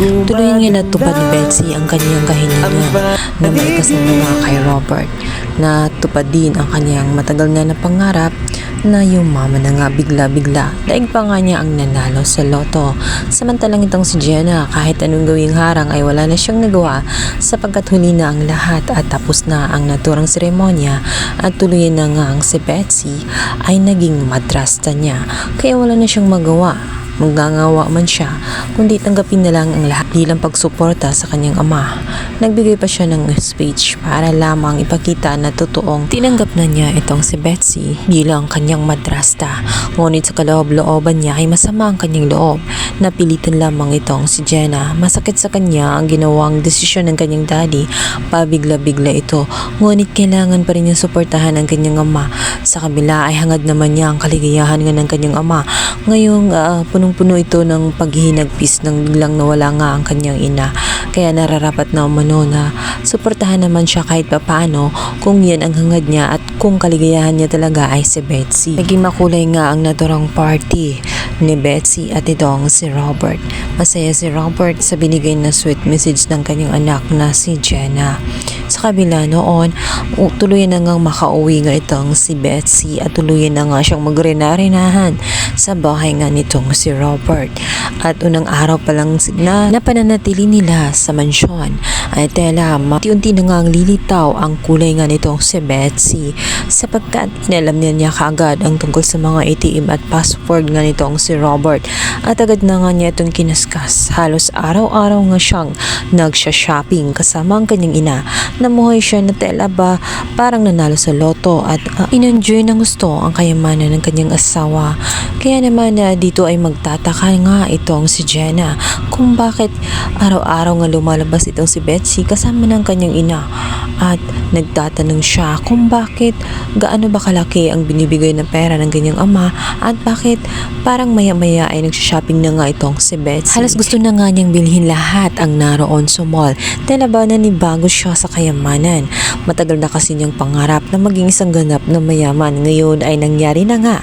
Tuloy nga natupad ni Betsy ang kanyang kahilingan na maikasama kay Robert na tupad din ang kanyang matagal na napangarap na yung mama na nga bigla-bigla. Daig pa nga niya ang nanalo sa loto. Samantalang itong si Jenna kahit anong gawing harang ay wala na siyang nagawa sapagkat huli na ang lahat at tapos na ang naturang seremonya at tuloy na nga ang si Betsy ay naging madrasta niya kaya wala na siyang magawa Magngangawa man siya, kundi tanggapin na lang ang lahat bilang pagsuporta sa kanyang ama. Nagbigay pa siya ng speech para lamang ipakita na totoong tinanggap na niya itong si Betsy bilang kanyang madrasta. Ngunit sa kaloob-looban niya ay masama ang kanyang loob. Napilitan lamang itong si Jenna. Masakit sa kanya ang ginawang desisyon ng kanyang daddy. Pabigla-bigla ito. Ngunit kailangan pa rin niya suportahan ang kanyang ama. Sa kabila ay hangad naman niya ang kaligayahan ng kanyang ama. Ngayong ah, punong-puno ito ng paghihinagpis nang biglang nawala nga ang kanyang ina. Kaya nararapat na umano na suportahan naman siya kahit papaano kung yan ang hangad niya at kung kaligayahan niya talaga ay si Betsy. Naging makulay nga ang naturang party ni Betsy at itong si Robert. Masaya si Robert sa binigay na sweet message ng kanyang anak na si Jenna. Sa kabila noon, tuluyan na ngang makauwi nga itong si Betsy at tuluyan na nga siyang magrenarinahan sa bahay nga nitong si Robert. At unang araw pa lang si- na napananatili nila sa mansyon ay tela matiunti na nga ang lilitaw ang kulay nga nitong si Betsy sapagkat inalam niya niya kaagad ang tungkol sa mga ATM at password nga nitong si Robert at agad na nga niya itong kinaskas. Halos araw-araw nga siyang nagsha-shopping kasama ang kanyang ina. Namuhay siya na tela ba parang nanalo sa loto at uh, in-enjoy ng gusto ang kayamanan ng kanyang asawa. Kaya naman na dito ay magtataka nga itong si Jenna kung bakit araw-araw nga lumalabas itong si Betsy kasama ng kanyang ina at nagtatanong siya kung bakit gaano ba kalaki ang binibigay na pera ng kanyang ama at bakit parang maya-maya ay nagsha-shopping na nga itong si Betsy. Halos gusto na nga niyang bilhin lahat ang naroon sa mall. Tela ba nanibago siya sa kayamanan. Matagal na kasi niyang pangarap na maging isang ganap na mayaman. Ngayon ay nangyari na nga.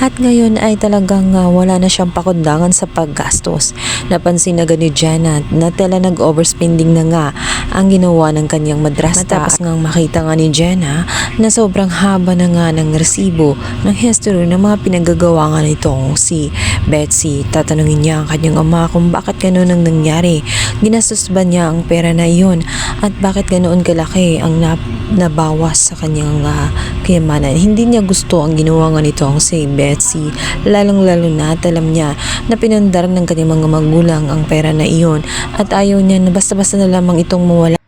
At ngayon ay talagang ah, wala na siyang pakundangan sa paggastos. Napansin na ni Janet na tela nag-overspending na nga ang ginawa ng kanyang madrasta. Matapos ngang makita nga ni Jenna na sobrang haba na nga ng resibo ng history ng mga pinagagawa nga nitong si Betsy. Tatanungin niya ang kanyang ama kung bakit ganoon ang nangyari. Ginastos ba niya ang pera na iyon at bakit ganoon kalaki ang nap- nabawas sa kanyang ah, kayamanan. Hindi niya gusto ang ginawa nga nitong si Betsy. Lalong-lalo na at alam niya na pinandar ng kanyang mga magulang ang pera na iyon at ayaw niya na basta-basta na lamang itong mawala